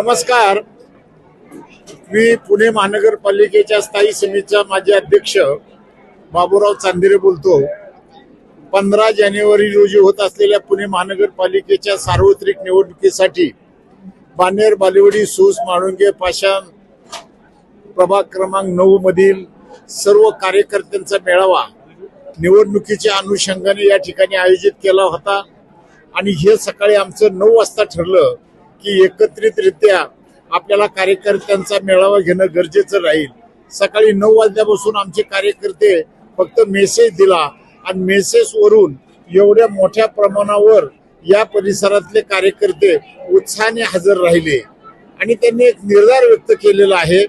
नमस्कार. मी पुणे महानगरपालिकेच्या स्थायी समितीचा माजी अध्यक्ष बाबूराव चांदेरे बोलतो. पंधरा जानेवारी रोजी होत असलेल्या पुणे महानगरपालिकेच्या सार्वत्रिक निवडणुकीसाठी बानेर बालेवडी सूस माळुंगे पाषाण प्रभाग क्रमांक नऊ मधील सर्व कार्यकर्त्यांचा मेळावा निवडणुकीच्या अनुषंगाने या ठिकाणी आयोजित केला होता. आणि हे सकाळी आमचं नऊ वाजता ठरलं. की एकत्रितरित्या आपल्याला कार्यकर्त्यांचा मेळावा घेणं गरजेचं राहील. सकाळी नऊ वाजल्यापासून आमचे कार्यकर्ते फक्त मेसेज दिला आणि मेसेज वरून एवढ्या मोठ्या प्रमाणावर या परिसरातले कार्यकर्ते उत्साहाने हजर राहिले. आणि त्यांनी एक निर्धार व्यक्त केलेला आहे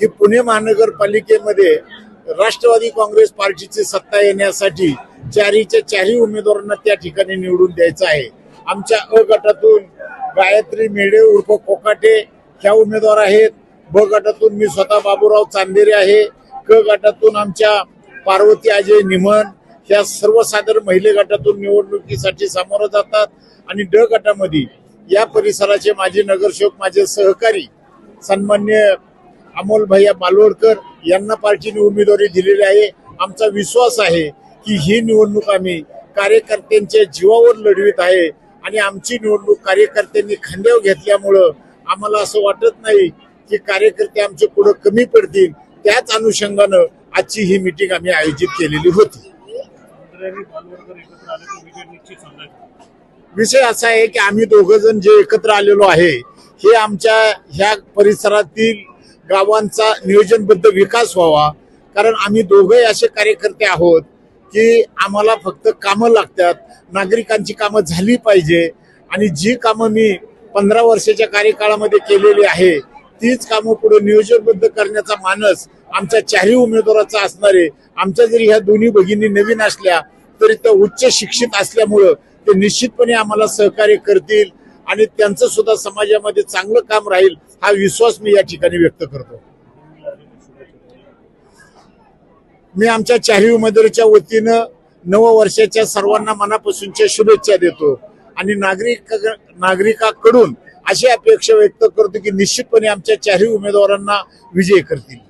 की पुणे महानगरपालिकेमध्ये राष्ट्रवादी काँग्रेस पार्टीची सत्ता येण्यासाठी चारीच्या चारही उमेदवारांना त्या ठिकाणी निवडून द्यायचं आहे. आमच्या अ गटातून गायत्री मेढे उर्फ कोकाटे ह्या उमेदवार आहेत. ब गटातून मी स्वतः बाबूराव चांदेरे आहे. क गटातून आमच्या पार्वती अजय निमन ह्या सर्वसाधारण महिले गटातून निवडणुकीसाठी सामोरं जातात. आणि ड गटामध्ये या परिसराचे माजी नगरसेवक माझे सहकारी सन्मान्य अमोल भैया मालवडकर यांना पार्टीने उमेदवारी दिलेली आहे. आमचा विश्वास आहे की ही निवडणूक आम्ही कार्यकर्त्यांच्या जीवावर लढवित आहे. आणि आमची निवडणूक कार्यकर्त्यांनी खांद्यावर घेतल्यामुळं आम्हाला असं वाटत नाही की कार्यकर्ते आमचे पुढे कमी पडतील. त्याच अनुषंगानं आजची ही मिटिंग आम्ही आयोजित केलेली होती. विषय असा आहे की आम्ही दोघ जण जे एकत्र आलेलो आहे हे आमच्या ह्या परिसरातील गावांचा नियोजनबद्ध विकास व्हावा. कारण आम्ही दोघही असे कार्यकर्ते आहोत की आम्हाला फक्त कामं लागतात नागरिकांची कामं झाली पाहिजे आणि जी कामं मी पंधरा वर्षाच्या कार्यकाळामध्ये केलेली आहे तीच कामं पुढे नियोजनबद्ध करण्याचा मानस आमच्या चारही उमेदवाराचा असणारे आमच्या जरी ह्या दोन्ही भगिनी नवीन असल्या तरी त्या उच्च शिक्षित असल्यामुळं ते निश्चितपणे आम्हाला सहकार्य करतील आणि त्यांचं सुद्धा समाजामध्ये चांगलं काम राहील हा विश्वास मी या ठिकाणी व्यक्त करतो. मी आमच्या चारही उमेदवारीच्या वतीनं नव वर्षाच्या सर्वांना मनापासूनच्या शुभेच्छा देतो. आणि नागरिक नागरिकाकडून अशी अपेक्षा व्यक्त करतो की निश्चितपणे आमच्या चारही उमेदवारांना विजय करतील.